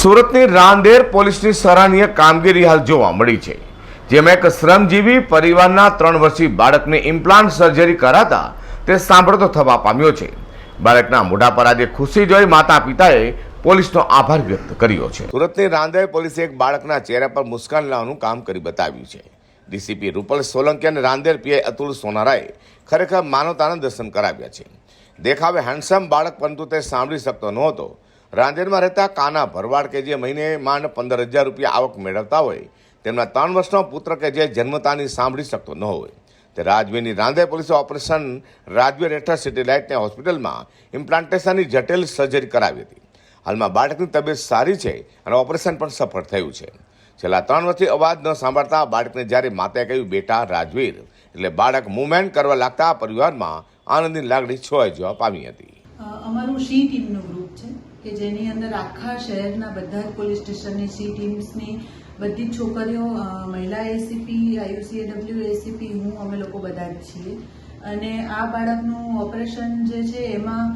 સુરતની રાંદેર પોલીસની સરાહનીય કામગીરી હાલ જોવા મળી છે, જેમાં એક શ્રમજીવી પરિવારના ત્રણ વર્ષીય બાળકને ઇમ્પ્લાન્ટ સર્જરી કરાતા તે સાંભળતો થવા પામ્યો છે. બાળકના મોઢા પર આજે ખુશી જોઈ માતા પિતાએ પોલીસનો આભાર વ્યક્ત કર્યો છે. સુરતની રાંદેર પોલીસે એક બાળકના ચહેરા પર મુસ્કાન લાવવાનું કામ કરી બતાવ્યું છે. ડીસીપી રૂપલ સોલંકી અને રાંદેર પીઆઈ અતુલ સોનારાએ ખરેખર માનવતાના દર્શન કરાવ્યા છે. દેખાવે હેન્ડસમ બાળક પરંતુ તે સાંભળી શકતો નહોતો. રાંદેરમાં રહેતા કાના ભરવાડ કે જે મહિને માંડ પંદર હજાર રૂપિયા આવક મેળવતા હોય, તેમના ત્રણ વર્ષનો પુત્ર કે જે જન્મતાની સાંભળી શકતો ન હોય. તે રાજવીની રાંદેર પોલીસે ઓપરેશન રાજવીર હેઠળ સેટેલાઇટને હોસ્પિટલમાં ઇમ્પ્લાન્ટેશનની જટિલ સર્જરી કરાવી હતી. હાલમાં બાળકની તબિયત સારી છે અને ઓપરેશન પણ સફળ થયું છે. છેલ્લા ત્રણ વર્ષથી અવાજ ન સાંભળતા બાળકને જ્યારે માતાએ કહ્યું, બેટા, રાજવીર, એટલે બાળક મુવમેન્ટ કરવા લાગતા પરિવારમાં આનંદની લાગણી છોવાઈ જવા પામી હતી. અમારું સી ટીમનું ગ્રુપ છે. કે જેની અંદર આખા શહેરના બધા જ પોલીસ સ્ટેશનની, સી ટીમ્સની, બધી જ છોકરીઓ મહિલા એસીપી આયુસીએડબ્લ્યુ એસીપી હું, અમે લોકો બધા જ છીએ. અને આ બાળકનું ઓપરેશન જે છે એમાં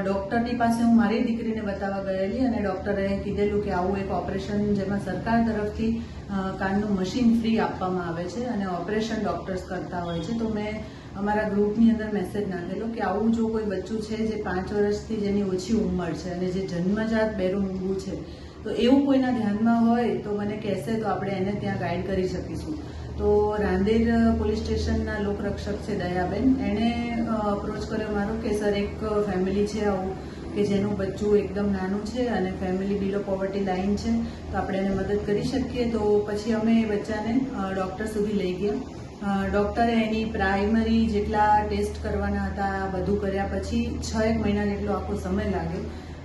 ડૉક્ટરની પાસે હું મારી દીકરીને બતાવવા ગયેલી અને ડૉક્ટરે કીધેલું કે આવું એક ઓપરેશન જેમાં સરકાર તરફથી કાનનું મશીન ફ્રી આપવામાં આવે છે અને ઓપરેશન ડૉક્ટર્સ કરતા હોય છે. તો મેં અમારા ગ્રુપની અંદર મેસેજ નાખેલો કે આવું જો કોઈ બચ્ચું છે જે પાંચ વર્ષથી જેની ઓછી ઉંમર છે અને જે જન્મજાત બેરું છે, તો એવું કોઈના ધ્યાનમાં હોય તો મને કહેશે તો આપણે એને ત્યાં ગાઈડ કરી શકીશું. તો રાંદેર પોલીસ સ્ટેશનના લોકરક્ષક છે દયાબેન. એણે અપ્રોચ કર્યો મારો કે, સર, એક ફેમિલી છે આવું. કે જેનું બચ્ચું એકદમ નાનું છે અને ફેમિલી બિલો પોવર્ટી લાઇન છે, તો આપણે એને મદદ કરી શકીએ. તો પછી અમે એ બચ્ચાને ડૉક્ટર સુધી લઈ ગયા. ડૉક્ટરે એની પ્રાઇમરી જેટલા ટેસ્ટ કરવાના હતા બધું કર્યા પછી છ એક મહિના જેટલો આખો સમય લાગ્યો.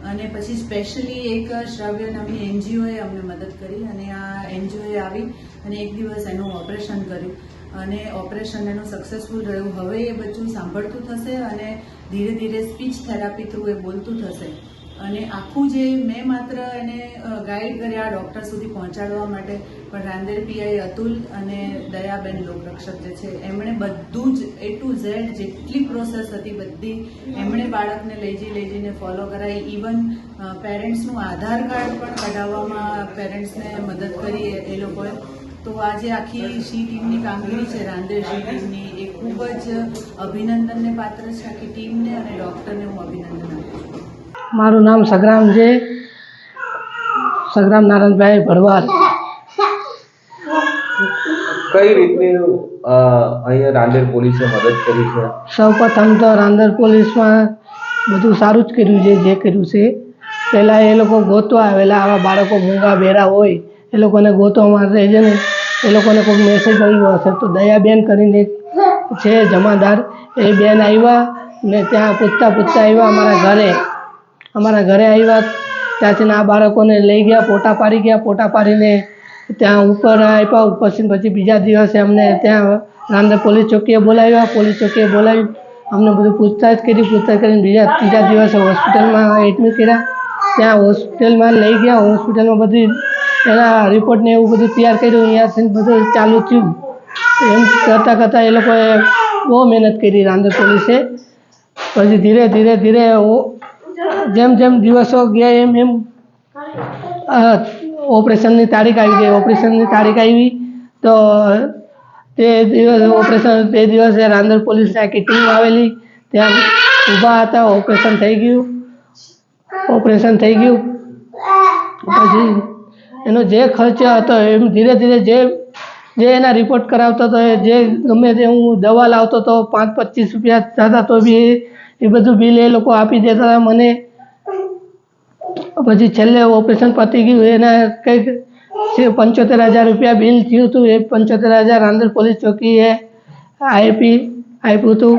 અને પછી સ્પેશિયલી એક શ્રાવ્ય નામની એનજીઓએ અમને મદદ કરી અને આ એનજીઓએ આવી અને એક દિવસ એનું ઓપરેશન કર્યું. અને ઓપરેશન એનું સક્સેસફુલ રહ્યું. હવે એ બચ્ચું સાંભળતું થશે અને ધીરે ધીરે સ્પીચ થેરાપી થ્રુ એ બોલતું થશે. અને આખું જે મેં માત્ર એને ગાઈડ કર્યા ડૉક્ટર સુધી પહોંચાડવા માટે, પણ રાંદેર પીઆઈ અતુલ અને દયાબેન લોકરક્ષક જે છે, એમણે બધું જ એ ટુ ઝેડ જેટલી પ્રોસેસ હતી બધી, એમણે બાળકને લઈ જઈ, લઈ જઈને ફોલો કરાવી ઇવન પેરેન્ટ્સનું આધાર કાર્ડ પણ કઢાવવામાં પેરેન્ટ્સને મદદ કરી એ- એ લોકોએ. તો આજે આખી સી ટીમની કામગીરી છે રાંદેર સી ટીમની. એ ખૂબ જ અભિનંદનને પાત્ર છે આખી ટીમને અને ડૉક્ટરને હું અભિનંદન આપું મારું નામ સગ્રામ છે. સગ્રામ નારાયણભાઈ ભરવાડ કઈ રીતની અહીંયા રાંદેર પોલીસે મદદ કરી છે? સૌપ્રથમ તો રાંદેર પોલીસમાં બધું સારું જ કર્યું છે જે કર્યું છે. પહેલાં એ લોકો ગોતવા આવેલા આવા બાળકો મૂંગા બેરા હોય એ લોકોને ગોતવામાં માટે છે ને, એ લોકોને કોઈ મેસેજ આવ્યો હશે તો દયાબેન કરીને છે જમાદાર, એ બેન આવ્યા ને ત્યાં પૂછતા પૂછતા આવ્યા અમારા ઘરે. અમારા ઘરે આવ્યા ત્યાંથી આ બાળકોને લઈ ગયા, પોટા પાડી ગયા, પોટા પાડીને ત્યાં ઉપર આપ્યા ઉપરથી પછી બીજા દિવસે અમને ત્યાં રામદેવ પોલીસ ચોકીએ બોલાવ્યા, પોલીસ ચોકીએ બોલાવી, અમને બધું પૂછતાછ કરી, પૂછતાછ કરીને બીજા, ત્રીજા દિવસે હોસ્પિટલમાં એડમિટ કર્યા. ત્યાં હોસ્પિટલમાં લઈ ગયા, હોસ્પિટલમાં બધી એના રિપોર્ટને એવું બધું તૈયાર કર્યું અહીંયાથી બધું ચાલુ થયું. એમ કરતાં કરતાં એ લોકોએ બહુ મહેનત કરી રાંદર પોલીસે. પછી ધીરે ધીરે ધીરે હું જેમ જેમ દિવસો ગયા, એમ એમ ઓપરેશનની તારીખ આવી ગઈ. ઓપરેશનની તારીખ આવી તો તે દિવસ ઓપરેશન, તે દિવસે રાંદર પોલીસની આખી ટીમ આવેલી. ત્યાં ઊભા હતા, ઓપરેશન થઈ ગયું. ઓપરેશન થઈ ગયું. પછી એનો જે ખર્ચ હતો એમ ધીરે ધીરે જે જે એના રિપોર્ટ કરાવતો હતો, એ જે ગમે તે હું દવા લાવતો હતો, પાંચ પચીસ રૂપિયા થતા તો બી એ બધું બિલ એ લોકો આપી દેતા હતા. મને પછી છેલ્લે ઓપરેશન પતી ગયું, એના કંઈક પંચોતેર હજાર રૂપિયા બિલ થયું હતું, એ પંચોતેર હજાર આંધ્ર પોલીસ ચોકીએ આઈપી આપ્યું હતું.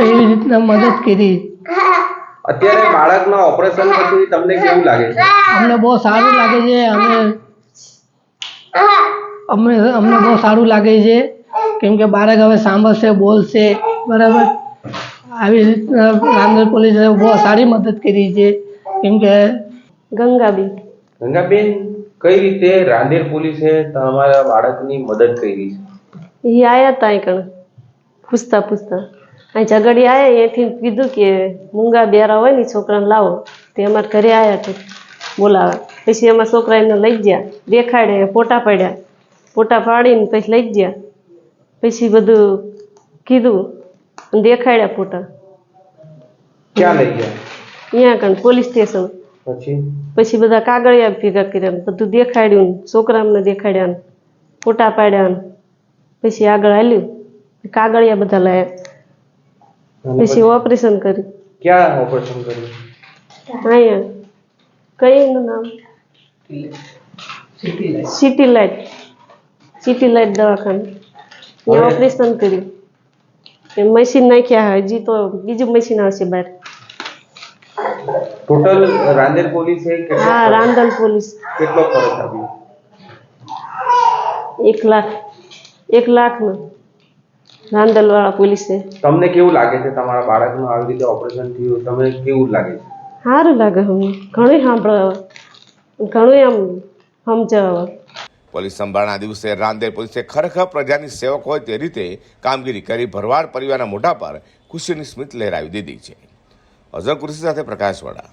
એવી રીતના મદદ કરી. અત્યારે બાળકના ઓપરેશન પછી તમને કેવું લાગે છે? અમને બહુ સારું લાગે છે અમે અમે અમને બહુ સારું લાગે છે. કેમ કે બાળક હવે સાંભળશે બોલશે બરાબર? આવી રીતના રાંદેર પોલીસે બહુ સારી મદદ કરી છે. કેમ કે ગંગાબેન. ગંગાબેન કઈ રીતે રાંદેર પોલીસે તમારા બાળકની મદદ કરી છે? એ આયા તા કણ પૂછતા પૂછતા. અહીં ઝઘડી આયા એથી કીધું કે મૂંગા બેરા હોય ને છોકરાને લાવો. તે અમારા ઘરે આવ્યા છે બોલાવા. પછી અમારા છોકરા એને લઈ ગયા. દેખાડે ફોટા પાડ્યા. ફોટા પાડીને પછી લઈ ગયા. પછી બધું કીધું દેખાડ્યા ફોટા. ક્યાં લઈ ગયા? અહીંયા કણ પોલીસ સ્ટેશન. પછી? પછી બધા કાગળિયા ભેગા કર્યા. બધું દેખાડ્યું ને છોકરામને દેખાડ્યા ફોટા પાડ્યા પછી આગળ હાલ્યું. કાગળિયા બધા લાયા. પછી ઓપરેશન કર્યું. ક્યાં ઓપરેશન કર્યું? અહીંયા. કઈ એનું નામ? સિટી લાઇટ સિટી લાઇટ દવાખાનું? ત્યાં ઓપરેશન કર્યું. એ મશીન નાખ્યા હજી તો બીજું મશીન આવશે બહાર. ટોટલ રાંદેર પોલીસે હા રાંદલ પોલીસ. કેટલો ખર્ચ આવ્યો એક લાખ. એક લાખનો. રાંદલવાળા પોલીસે. તમને કેવું લાગે છે તમારા બાળકનું આવી રીતે ઓપરેશન થયું? તમે કેવું લાગે છે? સારું લાગે હું ઘણું સાંભળવા ઘણું આમ સમજાવવા. પોલીસ સંભાળના દિવસે રાંદેર પોલીસે ખરેખર પ્રજાની સેવક હોય તે રીતે કામગીરી કરી ભરવાડ પરિવારના મોઢા પર ખુશીની સ્મિત લહેરાવી દીધી છે. અઝર કુરશી સાથે પ્રકાશવાળા.